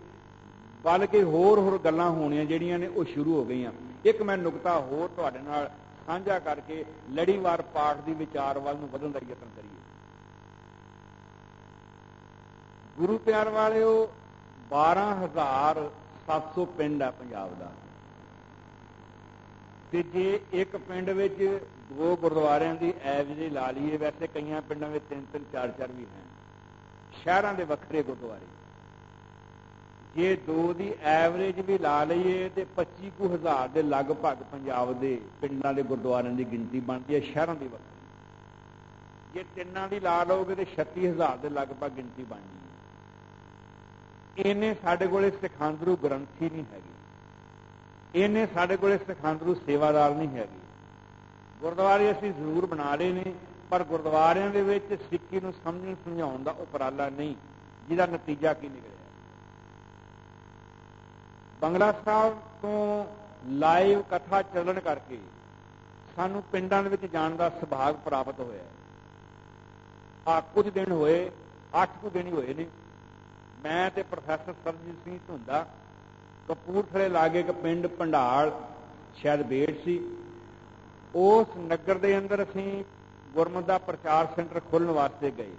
ਬਲਕਿ ਹੋਰ ਹੋਰ ਗੱਲਾਂ ਹੋਣੀਆਂ ਜਿਹੜੀਆਂ ਨੇ ਉਹ ਸ਼ੁਰੂ ਹੋ ਗਈਆਂ। ਇੱਕ ਮੈਂ ਨੁਕਤਾ ਹੋਰ ਤੁਹਾਡੇ ਨਾਲ ਸਾਂਝਾ ਕਰਕੇ ਲੜੀਵਾਰ ਪਾਠ ਦੀ ਵਿਚਾਰ ਵੱਲ ਨੂੰ ਵਧਣ ਦਾ ਯਤਨ ਕਰੀਏ। ਗੁਰੂ ਪਿਆਰ ਵਾਲਿਓ 12700 ਪਿੰਡ ਹੈ ਪੰਜਾਬ ਦਾ। ਤੇ ਜੇ ਇੱਕ ਪਿੰਡ ਵਿੱਚ ਦੋ ਗੁਰਦੁਆਰਿਆਂ ਦੀ ਐਵਰੇਜ ਲਾ ਲਈਏ, ਵੈਸੇ ਕਈਆਂ ਪਿੰਡਾਂ ਵਿੱਚ ਤਿੰਨ ਤਿੰਨ, ਚਾਰ ਚਾਰ ਵੀ ਹਨ ਸ਼ਹਿਰਾਂ ਦੇ ਵੱਖਰੇ ਗੁਰਦੁਆਰੇ। ਜੇ ਦੋ ਦੀ ਐਵਰੇਜ ਵੀ ਲਾ ਲਈਏ, ਤੇ 25 ਕੁ ਹਜ਼ਾਰ ਦੇ ਲਗਭਗ ਪੰਜਾਬ ਦੇ ਪਿੰਡਾਂ ਦੇ ਗੁਰਦੁਆਰਿਆਂ ਦੀ ਗਿਣਤੀ ਬਣਦੀ ਹੈ, ਸ਼ਹਿਰਾਂ ਦੀ ਵੱਖਰੀ। ਜੇ ਤਿੰਨਾਂ ਦੀ ਲਾ ਲਓਗੇ, ਤੇ 36000 ਦੇ ਲਗਭਗ ਗਿਣਤੀ ਬਣਦੀ ਹੈ। ਇਹਨੇ ਸਾਡੇ ਕੋਲੇ ਸਿਖਾਂਦਰੂ ਗ੍ਰੰਥੀ ਨਹੀਂ ਹੈਗੇ। ਇਹਨੇ ਸਾਡੇ ਕੋਲੇ ਸਿਖਾਂਦਰੂ ਸੇਵਾਦਾਰ ਨਹੀਂ ਹੈਗੇ। ਗੁਰਦੁਆਰੇ ਅਸੀਂ ਜ਼ਰੂਰ ਬਣਾ ਲਏ ਨੇ, ਪਰ ਗੁਰਦੁਆਰਿਆਂ ਦੇ ਵਿੱਚ ਸਿੱਖੀ ਨੂੰ ਸਮਝਣ, ਸਮਝਾਉਣ ਦਾ ਉਪਰਾਲਾ ਨਹੀਂ। ਜਿਹਦਾ ਨਤੀਜਾ ਕੀ ਨਿਕਲਿਆ? ਬੰਗਲਾ ਸਾਹਿਬ ਤੋਂ ਲਾਈਵ ਕਥਾ ਚੱਲਣ ਕਰਕੇ ਸਾਨੂੰ ਪਿੰਡਾਂ ਦੇ ਵਿੱਚ ਜਾਣ ਦਾ ਸੁਭਾਗ ਪ੍ਰਾਪਤ ਹੋਇਆ ਆ ਕੁਝ ਦਿਨ ਹੋਏ 8 ਕੁ ਦਿਨ ਹੀ ਹੋਏ ਨੇ। ਮੈਂ ਤੇ ਪ੍ਰੋਫੈਸਰ ਸਰਜੀਤ ਸਿੰਘ ਧੁੰਦਾ ਕਪੂਰਥਲੇ ਲਾਗੇ ਇੱਕ ਪਿੰਡ ਪੰਡਾਲ, ਸ਼ਾਇਦ ਬੇੜ ਸੀ। ਉਸ ਨਗਰ ਦੇ ਅੰਦਰ ਅਸੀਂ ਗੁਰਮਤ ਦਾ ਪ੍ਰਚਾਰ ਸੈਂਟਰ ਖੋਲਣ ਵਾਸਤੇ ਗਏ।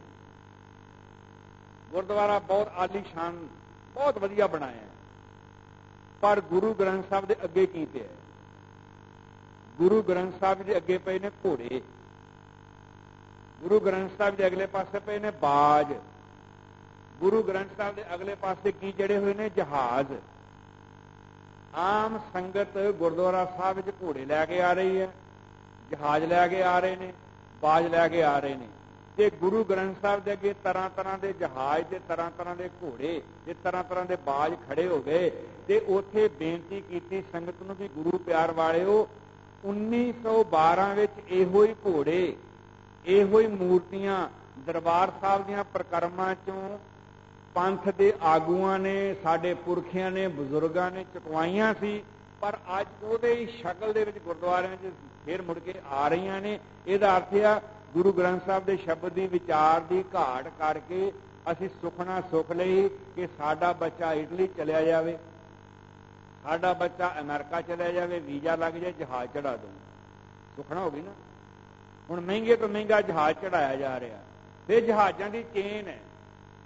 ਗੁਰਦੁਆਰਾ ਬਹੁਤ ਆਲੀਸ਼ਾਨ ਬਹੁਤ ਵਧੀਆ ਬਣਾਇਆ ਪਰ ਗੁਰੂ ਗ੍ਰੰਥ ਸਾਹਿਬ ਦੇ ਅੱਗੇ ਕੀ ਪਿਆ ਗੁਰੂ ਗ੍ਰੰਥ ਸਾਹਿਬ ਦੇ ਅੱਗੇ ਪਏ ਨੇ ਘੋੜੇ। ਗੁਰੂ ਗ੍ਰੰਥ ਸਾਹਿਬ ਦੇ ਅਗਲੇ ਪਾਸੇ ਪਏ ਨੇ ਬਾਜ। ਗੁਰੂ ਗ੍ਰੰਥ ਸਾਹਿਬ ਦੇ ਅਗਲੇ ਪਾਸੇ ਕੀ ਜੜੇ ਹੋਏ ਨੇ? ਜਹਾਜ਼। ਆਮ ਸੰਗਤ ਗੁਰਦੁਆਰਾ ਸਾਹਿਬ ਵਿੱਚ ਘੋੜੇ ਲੈ ਕੇ ਆ ਰਹੀ ਹੈ, ਜਹਾਜ਼ ਲੈ ਕੇ ਆ ਰਹੇ ਨੇ, ਬਾਜ ਲੈ ਕੇ ਆ ਰਹੇ ਨੇ। ਤੇ ਗੁਰੂ ਗ੍ਰੰਥ ਸਾਹਿਬ ਦੇ ਅੱਗੇ ਤਰ੍ਹਾਂ ਤਰ੍ਹਾਂ ਦੇ ਜਹਾਜ਼ ਤੇ ਤਰ੍ਹਾਂ ਤਰ੍ਹਾਂ ਦੇ ਘੋੜੇ ਤੇ ਤਰ੍ਹਾਂ ਤਰ੍ਹਾਂ ਦੇ ਬਾਜ ਖੜੇ ਹੋ ਗਏ ਤੇ ਉੱਥੇ ਬੇਨਤੀ ਕੀਤੀ ਸੰਗਤ ਨੂੰ ਵੀ, ਗੁਰੂ ਪਿਆਰ ਵਾਲਿਓ 1912 ਵਿੱਚ ਇਹੋ ਹੀ ਘੋੜੇ, ਇਹੋ ਹੀ ਮੂਰਤੀਆਂ ਦਰਬਾਰ ਸਾਹਿਬ ਦੀਆਂ ਪ੍ਰਕਰਮਾਂ ਚੋਂ ਪੰਥ ਦੇ ਆਗੂਆਂ ਨੇ, ਸਾਡੇ ਪੁਰਖਿਆਂ ਨੇ, ਬਜ਼ੁਰਗਾਂ ਨੇ ਚੁਕਵਾਈਆਂ ਸੀ, ਪਰ ਅੱਜ ਉਹਦੇ ਹੀ ਸ਼ਕਲ ਦੇ ਵਿੱਚ ਗੁਰਦੁਆਰਿਆਂ 'ਚ ਫੇਰ ਮੁੜ ਕੇ ਆ ਰਹੀਆਂ ਨੇ। ਇਹਦਾ ਅਰਥ ਆ, ਗੁਰੂ ਗ੍ਰੰਥ ਸਾਹਿਬ ਦੇ ਸ਼ਬਦ ਦੀ ਵਿਚਾਰ ਦੀ ਘਾਟ ਕਰਕੇ ਅਸੀਂ ਸੁਖਣਾ ਸੁਖ ਲਈ ਕਿ ਸਾਡਾ ਬੱਚਾ ਇਟਲੀ ਚਲਿਆ ਜਾਵੇ, ਸਾਡਾ ਬੱਚਾ ਅਮਰੀਕਾ ਚਲਿਆ ਜਾਵੇ, ਵੀਜ਼ਾ ਲੱਗ ਜਾਏ, ਜਹਾਜ਼ ਚੜਾ ਦੋ ਸੁਖਣਾ ਹੋ ਗਈ ਨਾ? ਹੁਣ ਮਹਿੰਗੇ ਤੋਂ ਮਹਿੰਗਾ ਜਹਾਜ਼ ਚੜਾਇਆ ਜਾ ਰਿਹਾ। ਤੇ ਜਹਾਜ਼ਾਂ ਦੀ ਚੇਨ ਹੈ।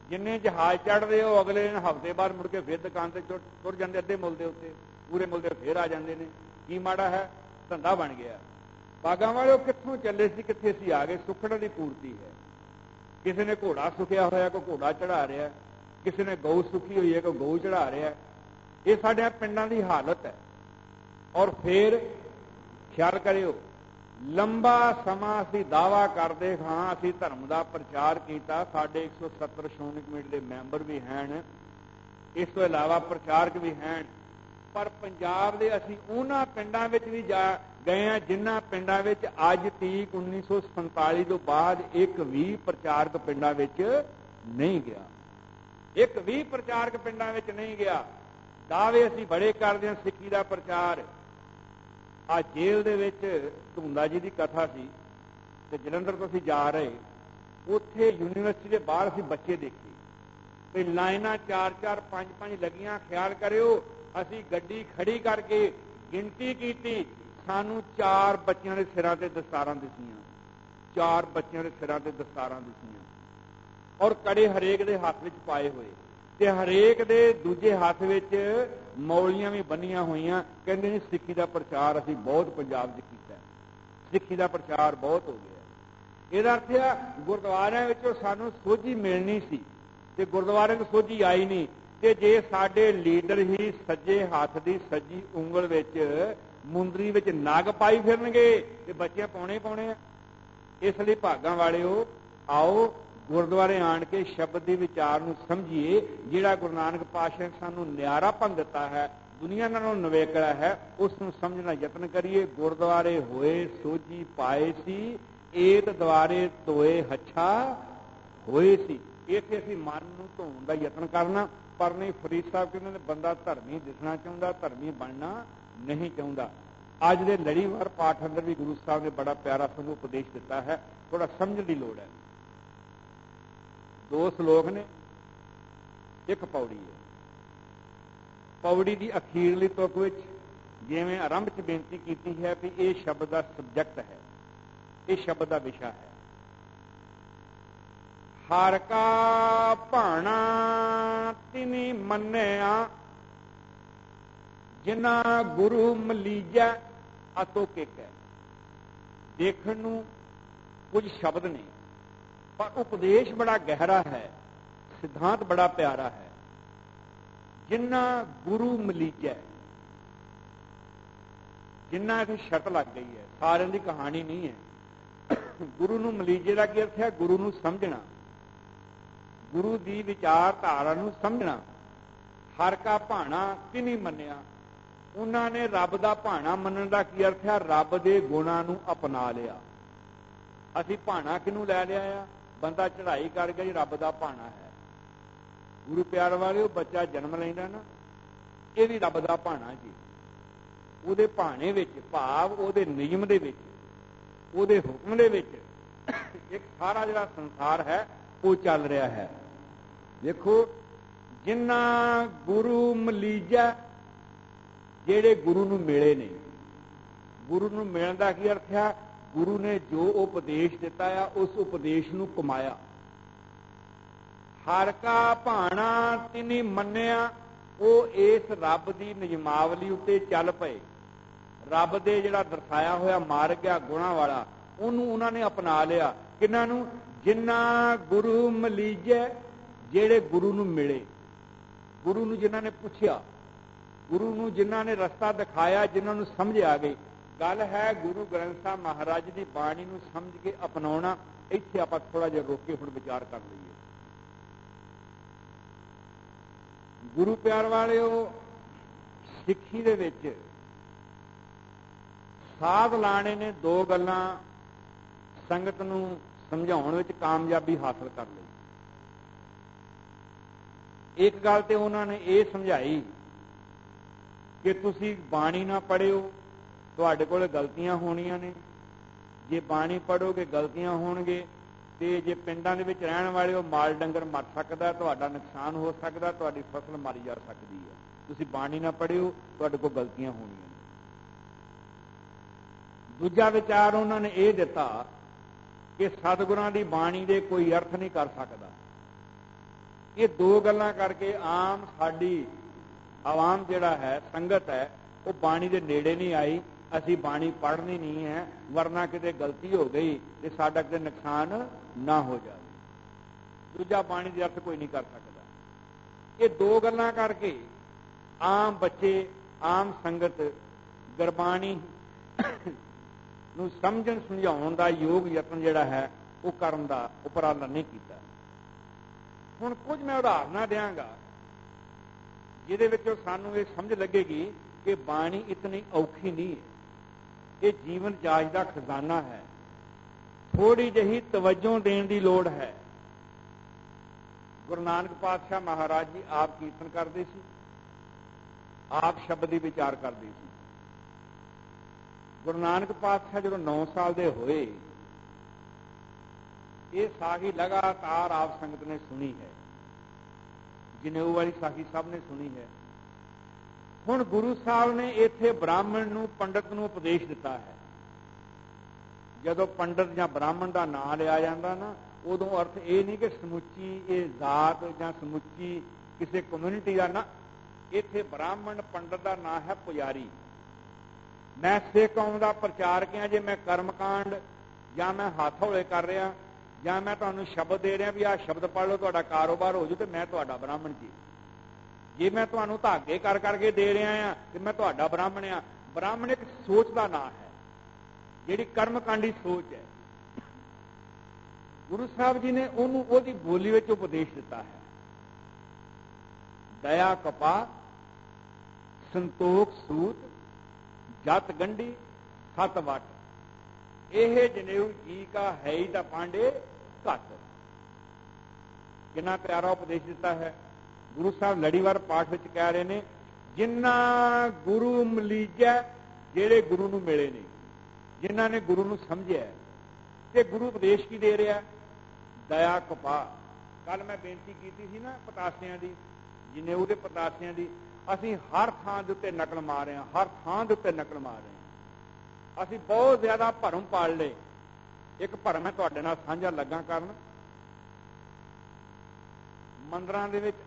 ਜਿੰਨੇ ਜਹਾਜ਼ ਚੜਦੇ ਹੋ ਅਗਲੇ ਦਿਨ ਹਫ਼ਤੇ ਬਾਅਦ ਮੁੜ ਕੇ ਫਿਰ ਦੁਕਾਨ ਤੇ ਤੁਰ ਜਾਂਦੇ, ਅੱਧੇ ਮੁੱਲ ਦੇ ਉੱਤੇ, ਪੂਰੇ ਮੁੱਲ ਦੇ ਫਿਰ ਆ ਜਾਂਦੇ ਨੇ। ਕੀ ਮਾੜਾ ਹੈ? ਧੰਦਾ ਬਣ ਗਿਆ। ਬਾਗਾਂ ਵਾਲਿਓ ਕਿੱਥੋਂ ਚੱਲੇ ਸੀ, ਕਿੱਥੇ ਸੀ ਆ ਗਏ? ਸੁਖਣ ਦੀ ਪੂਰਤੀ ਹੈ। ਕਿਸੇ ਨੇ ਘੋੜਾ ਸੁਖਿਆ ਹੋਇਆ, ਕੋਈ ਘੋੜਾ ਚੜਾ ਰਿਹਾ। ਕਿਸੇ ਨੇ ਗਊ ਸੁਖੀ ਹੋਈ ਹੈ, ਕੋਈ ਗਊ ਚੜਾ ਰਿਹਾ। ਇਹ ਸਾਡੇ ਪਿੰਡਾਂ ਦੀ ਹਾਲਤ ਹੈ। ਔਰ ਫੇਰ ਖਿਆਲ ਕਰਿਓ ਲੰਬਾ ਸਮਾਂ ਅਸੀਂ ਦਾਵਾ ਕਰਦੇ ਹਾਂ, ਅਸੀਂ ਧਰਮ ਦਾ ਪ੍ਰਚਾਰ ਕੀਤਾ। ਸਾਡੇ 170 ਸ਼੍ਰੋਮਣੀ ਕਮੇਟੀ ਦੇ ਮੈਂਬਰ ਵੀ ਹਨ ਇਸ ਤੋਂ ਇਲਾਵਾ ਪ੍ਰਚਾਰਕ ਵੀ ਹਨ ਪਰ ਪੰਜਾਬ ਦੇ ਅਸੀਂ ਉਹਨਾਂ ਪਿੰਡਾਂ ਵਿੱਚ ਵੀ ਜਾ ਗਏ ਆ ਜਿਨ੍ਹਾਂ ਪਿੰਡਾਂ ਵਿੱਚ ਅੱਜ ਤੀਕ 1947 ਤੋਂ ਬਾਅਦ ਇੱਕ ਵੀ ਪ੍ਰਚਾਰਕ ਪਿੰਡਾਂ ਵਿੱਚ ਨਹੀਂ ਗਿਆ। ਇੱਕ ਵੀ ਪ੍ਰਚਾਰਕ ਪਿੰਡਾਂ ਵਿੱਚ ਨਹੀਂ ਗਿਆ। ਦਾਅਵੇ ਅਸੀਂ ਬੜੇ ਕਰਦੇ ਹਾਂ ਸਿੱਖੀ ਦਾ ਪ੍ਰਚਾਰ। ਆ ਜੇਲ੍ਹ ਦੇ ਵਿੱਚ ਧੁੰਦਾ ਜੀ ਦੀ ਕਥਾ ਸੀ ਤੇ ਜਲੰਧਰ ਤੋਂ ਅਸੀਂ ਜਾ ਰਹੇ, ਉੱਥੇ ਯੂਨੀਵਰਸਿਟੀ ਦੇ ਬਾਹਰ ਅਸੀਂ ਬੱਚੇ ਦੇਖੇ। ਤੇ ਲਾਈਨਾਂ 4-4 5-5 ਲੱਗੀਆਂ, ਖਿਆਲ ਕਰਿਓ, ਅਸੀਂ ਗੱਡੀ ਖੜੀ ਕਰਕੇ ਗਿਣਤੀ ਕੀਤੀ, ਸਾਨੂੰ ਚਾਰ ਬੱਚਿਆਂ ਦੇ ਸਿਰਾਂ ਤੇ ਦਸਤਾਰਾਂ ਦਿਸੀਆਂ। ਚਾਰ ਬੱਚਿਆਂ ਦੇ ਸਿਰਾਂ ਤੇ ਦਸਤਾਰਾਂ ਦਿਸੀਆਂ। ਔਰ ਕੜੇ ਹਰੇਕ ਦੇ ਹੱਥ ਵਿੱਚ ਪਾਏ ਹੋਏ। ਤੇ ਹਰੇਕ ਦੇ ਦੂਜੇ ਹੱਥ ਵਿੱਚ ਮੌਲੀਆਂ ਵੀ ਬੰਨੀਆਂ ਹੋਈਆਂ। ਕਹਿੰਦੇ ਨੇ ਸਿੱਖੀ ਦਾ ਪ੍ਰਚਾਰ ਅਸੀਂ ਬਹੁਤ ਪੰਜਾਬ 'ਚ ਕੀਤਾ। ਸਿੱਖੀ ਦਾ ਪ੍ਰਚਾਰ ਬਹੁਤ ਹੋ ਗਿਆ। ਇਹਦਾ ਅਰਥ ਹੈ ਗੁਰਦੁਆਰਿਆਂ ਵਿੱਚੋਂ ਸਾਨੂੰ ਸੋਝੀ ਮਿਲਣੀ ਸੀ ਤੇ ਗੁਰਦੁਆਰਿਆਂ ਨੂੰ ਸੋਝੀ ਆਈ ਨਹੀਂ। ਤੇ ਜੇ ਸਾਡੇ ਲੀਡਰ ਹੀ ਸੱਜੇ ਹੱਥ ਦੀ ਸੱਜੀ ਉਂਗਲ ਵਿੱਚ ਮੁੰਦਰੀ ਵਿੱਚ ਨਗ ਪਾਈ ਫਿਰਨਗੇ ਤੇ ਬੱਚੇ ਪਾਉਣੇ ਪਾਉਣੇ ਆ। ਇਸ ਲਈ ਭਾਗਾਂ ਵਾਲਿਓ, ਆਓ ਗੁਰਦੁਆਰੇ ਆਣ ਕੇ ਸ਼ਬਦ ਦੇ ਵਿਚਾਰ ਨੂੰ ਸਮਝੀਏ, ਜਿਹੜਾ ਗੁਰੂ ਨਾਨਕ ਪਾਤਸ਼ਾਹ ਨੇ ਸਾਨੂੰ ਨਿਆਰਾ ਭੰਗ ਦਿੱਤਾ ਹੈ, ਦੁਨੀਆ ਨਾਲੋਂ ਨਵੇਕਲਾ ਹੈ, ਉਸ ਨੂੰ ਸਮਝਣਾ ਯਤਨ ਕਰੀਏ। ਗੁਰਦੁਆਰੇ ਹੋਏ ਸੋਜੀ ਪਾਏ ਸੀ, ਏਤ ਦੁਆਰੇ ਤੋਏ ਹੱਛਾ ਹੋਏ ਸੀ। ਇੱਥੇ ਅਸੀਂ ਮਨ ਨੂੰ ਧੋਣ ਦਾ ਯਤਨ ਕਰਨਾ, ਪਰ ਨਹੀਂ, ਫਰੀਦ ਸਾਹਿਬ ਕਹਿੰਦੇ ਨੇ, ਬੰਦਾ ਧਰਮੀ ਦਿਸਣਾ ਚਾਹੁੰਦਾ, ਧਰਮੀ ਬਣਨਾ ਨਹੀਂ ਚਾਹੁੰਦਾ। ਅੱਜ ਦੇ ਲੜੀਵਾਰ ਪਾਠ ਅੰਦਰ ਵੀ ਗੁਰੂ ਸਾਹਿਬ ਨੇ ਬੜਾ ਪਿਆਰਾ ਸਾਨੂੰ ਉਪਦੇਸ਼ ਦਿੱਤਾ ਹੈ ਥੋੜਾ ਸਮਝਣ ਦੀ ਲੋੜ ਹੈ। ਦੋ ਸ਼ਲੋਕ ਨੇ, ਇੱਕ ਪੌੜੀ ਹੈ। ਪੌੜੀ ਦੀ ਅਖੀਰਲੀ ਤੁਕ ਵਿੱਚ ਜਿਵੇਂ ਆਰੰਭ 'ਚ ਬੇਨਤੀ ਕੀਤੀ ਹੈ ਕਿ ਇਹ ਸ਼ਬਦ ਦਾ ਸਬਜੈਕਟ ਹੈ, ਇਹ ਸ਼ਬਦ ਦਾ ਵਿਸ਼ਾ ਹੈ। ਹਰ ਕਾ ਭਾਣਾ ਤਿਨੀ ਮੰਨਿਆ, ਜਿਨਾ ਗੁਰੂ ਮਲੀਜੈ, ਅਤੋ ਕਿਕ। ਦੇਖਣ ਨੂੰ ਕੁਝ ਸ਼ਬਦ ਨੇ। ਪਰ ਉਪਦੇਸ਼ ਬੜਾ ਗਹਿਰਾ ਹੈ, ਸਿਧਾਂਤ ਬੜਾ ਪਿਆਰਾ ਹੈ। ਜਿੰਨਾ ਗੁਰੂ ਮਲੀਜੈ ਜਿੰਨਾ ਇਹ ਸ਼ਰਤ ਲੱਗ ਗਈ ਹੈ, ਸਾਰਿਆਂ ਦੀ ਕਹਾਣੀ ਨਹੀਂ ਹੈ। ਗੁਰੂ ਨੂੰ ਮਲੀਜੇ ਦਾ ਕੀ ਅਰਥ ਹੈ? ਗੁਰੂ ਨੂੰ ਸਮਝਣਾ। ਗੁਰੂ ਦੀ ਵਿਚਾਰਧਾਰਾ ਨੂੰ ਸਮਝਣਾ। ਹਰ ਕਾ ਭਾਣਾ ਕਿਨੀ ਮੰਨਿਆ? ਉਹਨਾਂ ਨੇ ਰੱਬ ਦਾ ਭਾਣਾ ਮੰਨਣ ਦਾ ਕੀ ਅਰਥ ਹੈ? ਰੱਬ ਦੇ ਗੁਣਾਂ ਨੂੰ ਅਪਣਾ ਲਿਆ। ਅਸੀਂ ਭਾਣਾ ਕਿਨੂੰ ਲੈ ਲਿਆ ਆ? ਬੰਦਾ ਚੜ੍ਹਾਈ ਕਰ ਗਿਆ ਜੀ ਰੱਬ ਦਾ ਭਾਣਾ ਹੈ। ਗੁਰੂ ਪਿਆਰ ਵਾਲਿਓ, ਬੱਚਾ ਜਨਮ ਲੈਂਦਾ ਨਾ, ਇਹ ਵੀ ਰੱਬ ਦਾ ਭਾਣਾ ਜੀ। ਉਹਦੇ ਭਾਣੇ ਵਿੱਚ ਭਾਵ, ਉਹਦੇ ਨਿਯਮ ਦੇ ਵਿੱਚ, ਉਹਦੇ ਹੁਕਮ ਦੇ ਵਿੱਚ ਇੱਕ ਸਾਰਾ ਜਿਹੜਾ ਸੰਸਾਰ ਹੈ, ਉਹ ਚੱਲ ਰਿਹਾ ਹੈ। ਦੇਖੋ, ਜਿੰਨਾ ਗੁਰੂ ਮਲੀਜਾ, ਜਿਹੜੇ ਗੁਰੂ ਨੂੰ ਮਿਲੇ ਨੇ। ਗੁਰੂ ਨੂੰ ਮਿਲਣ ਦਾ ਕੀ ਅਰਥ ਹੈ ਗੁਰੂ ਨੇ ਜੋ ਉਪਦੇਸ਼ ਦਿੱਤਾ ਆ, ਉਸ ਉਪਦੇਸ਼ ਨੂੰ ਕਮਾਇਆ ਹਰ ਕਾ ਭਾਣਾ ਤਿਨੀ ਮੰਨਿਆ, ਉਹ ਇਸ ਰੱਬ ਦੀ ਨਿਯਮਾਵਲੀ ਉੱਤੇ ਚੱਲ ਪਏ। ਰੱਬ ਦੇ ਜਿਹੜਾ ਦਰਸਾਇਆ ਹੋਇਆ ਮਾਰਗ ਆ, ਗੁਣਾ ਵਾਲਾ, ਉਹਨੂੰ ਉਹਨਾਂ ਨੇ ਅਪਣਾ ਲਿਆ। ਕਿੰਨਾਂ ਨੂੰ? ਜਿਨ੍ਹਾਂ ਗੁਰੂ ਮਲੀਜੈ, ਜਿਹੜੇ ਗੁਰੂ ਨੂੰ ਮਿਲੇ। ਗੁਰੂ ਨੂੰ ਜਿਨ੍ਹਾਂ ਨੇ ਪੁੱਛਿਆ, ਗੁਰੂ ਨੂੰ ਜਿਨ੍ਹਾਂ ਨੇ ਰਸਤਾ ਦਿਖਾਇਆ, ਜਿਨ੍ਹਾਂ ਨੂੰ ਸਮਝ ਆ ਗਈ। ਗੱਲ ਹੈ ਗੁਰੂ ਗ੍ਰੰਥ ਸਾਹਿਬ ਮਹਾਰਾਜ ਦੀ ਬਾਣੀ ਨੂੰ ਸਮਝ ਕੇ ਅਪਣਾਉਣਾ, ਇੱਥੇ ਆਪਾਂ ਥੋੜਾ ਜਿਹਾ ਰੋਕ ਕੇ ਹੁਣ ਵਿਚਾਰ ਕਰ ਲਈਏ। ਗੁਰੂ ਪਿਆਰ ਵਾਲਿਓ, ਸਿੱਖੀ ਦੇ ਵਿੱਚ ਸਾਧ ਲਾਣੇ ਨੇ ਦੋ ਗੱਲਾਂ ਸੰਗਤ ਨੂੰ ਸਮਝਾਉਣ ਵਿੱਚ ਕਾਮਯਾਬੀ ਹਾਸਲ ਕਰ ਲਈ। ਇੱਕ ਗੱਲ ਤੇ ਉਹਨਾਂ ਨੇ ਇਹ ਸਮਝਾਈ ਕਿ ਤੁਸੀਂ ਬਾਣੀ ਨਾ ਪੜਿਓ ਤੁਹਾਡੇ ਕੋਲ ਗਲਤੀਆਂ ਹੋਣੀਆਂ ਨੇ। ਜੇ ਬਾਣੀ ਪੜੋਗੇ ਗਲਤੀਆਂ ਹੋਣਗੇ। ਤੇ ਜੇ ਪਿੰਡਾਂ ਦੇ ਵਿੱਚ ਰਹਿਣ ਵਾਲੇ ਉਹ ਮਾਲ ਡੰਗਰ ਮਰ ਸਕਦਾ, ਤੁਹਾਡਾ ਨੁਕਸਾਨ ਹੋ ਸਕਦਾ, ਤੁਹਾਡੀ ਫਸਲ ਮਾਰੀ ਜਾ ਸਕਦੀ ਹੈ। ਤੁਸੀਂ ਬਾਣੀ ਨਾ ਪੜਿਓ ਤੁਹਾਡੇ ਕੋਲ ਗਲਤੀਆਂ ਹੋਣੀਆਂ ਨੇ। ਦੂਜਾ ਵਿਚਾਰ ਉਹਨਾਂ ਨੇ ਇਹ ਦਿੱਤਾ ਕਿ ਸਤਿਗੁਰਾਂ ਦੀ ਬਾਣੀ ਦੇ ਕੋਈ ਅਰਥ ਨਹੀਂ ਕਰ ਸਕਦਾ। ਇਹ ਦੋ ਗੱਲਾਂ ਕਰਕੇ ਆਮ ਸਾਡੀ ਆਵਾਮ ਜਿਹੜਾ ਹੈ, ਸੰਗਤ ਹੈ, ਉਹ ਬਾਣੀ ਦੇ ਨੇੜੇ ਨਹੀਂ ਆਈ। ਅਸੀਂ ਬਾਣੀ ਪੜ੍ਹਨੀ ਨਹੀਂ ਹੈ, ਵਰਨਾ ਕਿਤੇ ਗਲਤੀ ਹੋ ਗਈ ਤੇ ਸਾਡਾ ਕਿਤੇ ਨੁਕਸਾਨ ਨਾ ਹੋ ਜਾਵੇ। ਦੂਜਾ ਬਾਣੀ ਦੇ ਅਰਥ ਕੋਈ ਨਹੀਂ ਕਰ ਸਕਦਾ। ਇਹ ਦੋ ਗੱਲਾਂ ਕਰਕੇ ਆਮ ਬੱਚੇ, ਆਮ ਸੰਗਤ ਗੁਰਬਾਣੀ ਨੂੰ ਸਮਝਣ, ਸਮਝਾਉਣ ਦਾ ਯੋਗ ਯਤਨ ਜਿਹੜਾ ਹੈ, ਉਹ ਕਰਨ ਦਾ ਉਪਰਾਲਾ ਨਹੀਂ ਕੀਤਾ। ਹੁਣ ਕੁਝ ਮੈਂ ਉਦਾਹਰਨਾਂ ਦਿਆਂਗਾ, ਜਿਹਦੇ ਵਿੱਚੋਂ ਸਾਨੂੰ ਇਹ ਸਮਝ ਲੱਗੇਗੀ ਕਿ ਬਾਣੀ ਇਤਨੀ ਔਖੀ ਨਹੀਂ ਹੈ। ਇਹ ਜੀਵਨ ਜਾਜ ਦਾ ਖਜ਼ਾਨਾ ਹੈ। ਥੋੜੀ ਜਹੀ ਤਵੱਜੋ ਦੇਣ ਦੀ ਲੋੜ ਹੈ। ਗੁਰੂ ਨਾਨਕ ਪਾਤਸ਼ਾਹ ਮਹਾਰਾਜ ਜੀ ਆਪ ਕੀਰਤਨ ਕਰਦੇ ਸੀ। ਆਪ ਸ਼ਬਦ ਦੀ ਵਿਚਾਰ ਕਰਦੇ ਸੀ। ਗੁਰੂ ਨਾਨਕ ਪਾਤਸ਼ਾਹ ਜਦੋਂ 9 ਸਾਲ ਦੇ ਹੋਏ, ਇਹ ਸਾਹੀ ਲਗਾਤਾਰ ਆਪ ਸੰਗਤ ਨੇ ਸੁਣੀ ਹੈ। ਜਨੇਊ ਵਾਲੀ ਸਾਖੀ ਸਭ ਨੇ ਸੁਣੀ ਹੈ। ਹੁਣ ਗੁਰੂ ਸਾਹਿਬ ਨੇ ਇੱਥੇ ਬ੍ਰਾਹਮਣ ਨੂੰ, ਪੰਡਤ ਨੂੰ ਉਪਦੇਸ਼ ਦਿੱਤਾ ਹੈ। ਜਦੋਂ ਪੰਡਤ ਜਾਂ ਬ੍ਰਾਹਮਣ ਦਾ ਨਾਮ ਲਿਆ ਜਾਂਦਾ ਨਾ, ਉਦੋਂ ਅਰਥ ਇਹ ਨਹੀਂ ਕਿ ਸਮੁੱਚੀ ਇਹ ਜ਼ਾਤ ਜਾਂ ਸਮੁੱਚੀ ਕਿਸੇ ਕਮਿਊਨਿਟੀ ਦਾ ਨਾ, ਇੱਥੇ ਬ੍ਰਾਹਮਣ ਪੰਡਤ ਦਾ ਨਾਮ ਹੈ ਪੁਜਾਰੀ। ਮੈਂ ਸਿੱਖ ਕੌਮ ਦਾ ਪ੍ਰਚਾਰਕ ਹਾਂ, ਜੇ ਮੈਂ ਕਰਮਕਾਂਡ ਜਾਂ ਮੈਂ ਹੱਥ ਹੌਲੇ ਕਰ ਰਿਹਾ, ਜਾਂ ਮੈਂ ਤੁਹਾਨੂੰ ਸ਼ਬਦ ਦੇ ਰਿਹਾ ਵੀ ਆਹ ਸ਼ਬਦ ਪੜ੍ਹ ਲਓ, ਤੁਹਾਡਾ ਕਾਰੋਬਾਰ ਹੋ ਜੂ ਤੇ ਮੈਂ ਤੁਹਾਡਾ ਬ੍ਰਾਹਮਣ ਜੀ। ਜੇ ਮੈਂ ਤੁਹਾਨੂੰ ਧਾਗੇ ਕਰ ਕਰਕੇ ਦੇ ਰਿਹਾ ਆ ਤੇ ਮੈਂ ਤੁਹਾਡਾ ਬ੍ਰਾਹਮਣ ਆ ਬ੍ਰਾਹਮਣ ਇੱਕ ਸੋਚ ਦਾ ਨਾਮ ਹੈ, ਜਿਹੜੀ ਕਰਮਕਾਂਡੀ ਸੋਚ ਹੈ। ਗੁਰੂ ਸਾਹਿਬ ਜੀ ਨੇ ਉਹਨੂੰ ਉਹਦੀ ਬੋਲੀ ਵਿੱਚ ਉਪਦੇਸ਼ ਦਿੱਤਾ ਹੈ। ਦਇਆ ਕਪਾ, ਸੰਤੋਖ ਸੂਤ, ਜਤ ਗੰਢੀ, ਸਤ ਵਟ। ਇਹ ਜਨੇਊ ਜੀ ਕਾ ਹੈ ਹੀ ਤਾਂ ਪਾਂਡੇ ਘੱਟ। ਕਿੰਨਾ ਪਿਆਰਾ ਉਪਦੇਸ਼ ਦਿੱਤਾ ਹੈ। ਗੁਰੂ ਸਾਹਿਬ ਲੜੀਵਾਰ ਪਾਠ ਵਿੱਚ ਕਹਿ ਰਹੇ ਨੇ, ਜਿੰਨਾ ਗੁਰੂ ਮਲੀਜੈ, ਜਿਹੜੇ ਗੁਰੂ ਨੂੰ ਮਿਲੇ ਨੇ, ਜਿਨ੍ਹਾਂ ਨੇ ਗੁਰੂ ਨੂੰ ਸਮਝਿਆ ਤੇ ਗੁਰੂ ਉਪਦੇਸ਼ ਕੀ ਦੇ ਰਿਹਾ ਦਇਆ ਕਪਾ ਕੱਲ ਮੈਂ ਬੇਨਤੀ ਕੀਤੀ ਸੀ ਨਾ ਪਤਾਸਿਆਂ ਦੀ, ਜਿਨੇ ਉਹਦੇ ਪਤਾਸਿਆਂ ਦੀ, ਅਸੀਂ ਹਰ ਥਾਂ ਦੇ ਉੱਤੇ ਨਕਲ ਮਾਰ ਰਹੇ ਹਾਂ, ਹਰ ਥਾਂ ਦੇ ਉੱਤੇ ਨਕਲ ਮਾਰ ਰਹੇ ਹਾਂ। ਅਸੀਂ ਬਹੁਤ ਜ਼ਿਆਦਾ ਭਰਮ ਪਾਲ ਲਏ। ਇੱਕ ਭਰਮ ਹੈ ਤੁਹਾਡੇ ਨਾਲ ਸਾਂਝਾ ਲੱਗਾ ਕਰਨ। ਮੰਦਰਾਂ ਦੇ ਵਿੱਚ